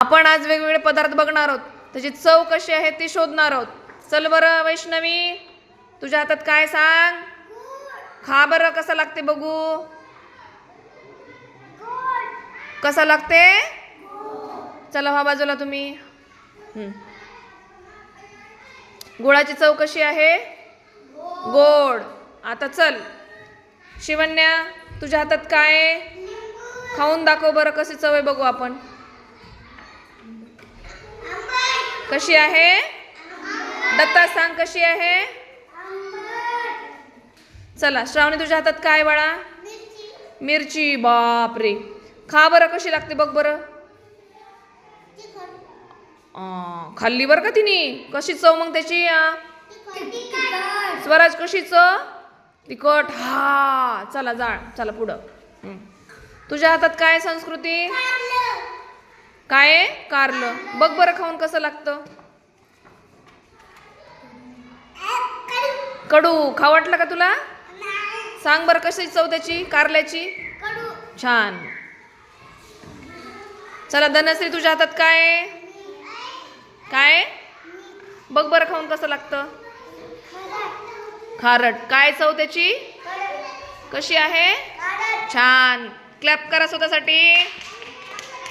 आपण आज वेगवेगळे पदार्थ बघणार आहोत. त्याची चव कशी आहे ती शोधणार आहोत. चल बरं वैष्णवी तुझ्या हातात काय सांग? खा बरं कसं लागते बघू. कसा लागते? चला हा बाजूला तुम्ही. गुळाची चव कशी आहे? गोड. आता चल. शिवन्या तुझ्या हातात काय? खाऊन दाखव बरं कशी चव आहे बघू आपण. कशी आहे? दत्ता सांग कशी आहे? चला श्रावणी तुझ्या हातात काय बाळा? मिरची. बापरे. खा बरं कशी लागते बघ बरं. खाल्ली बरं का तिने? कशी चव मग त्याची स्वराज कशी चव? तिखट. हा चला जाळ. चला पुढं. तुझ्या हातात काय आहे, संस्कृती? काय आहे? कारलं. बघ बरं खाऊन कसं लागतं. कडू. खा वाटलं का तुला? सांग बरं कशी चव त्याची कारल्याची? छान. चला धनश्री तुझ्या हातात काय काय बघ बरं खाऊन कसं लागतं. खारट. काय चव त्याची? कशी आहे? छान. क्लॅप करा स्वतःसाठी.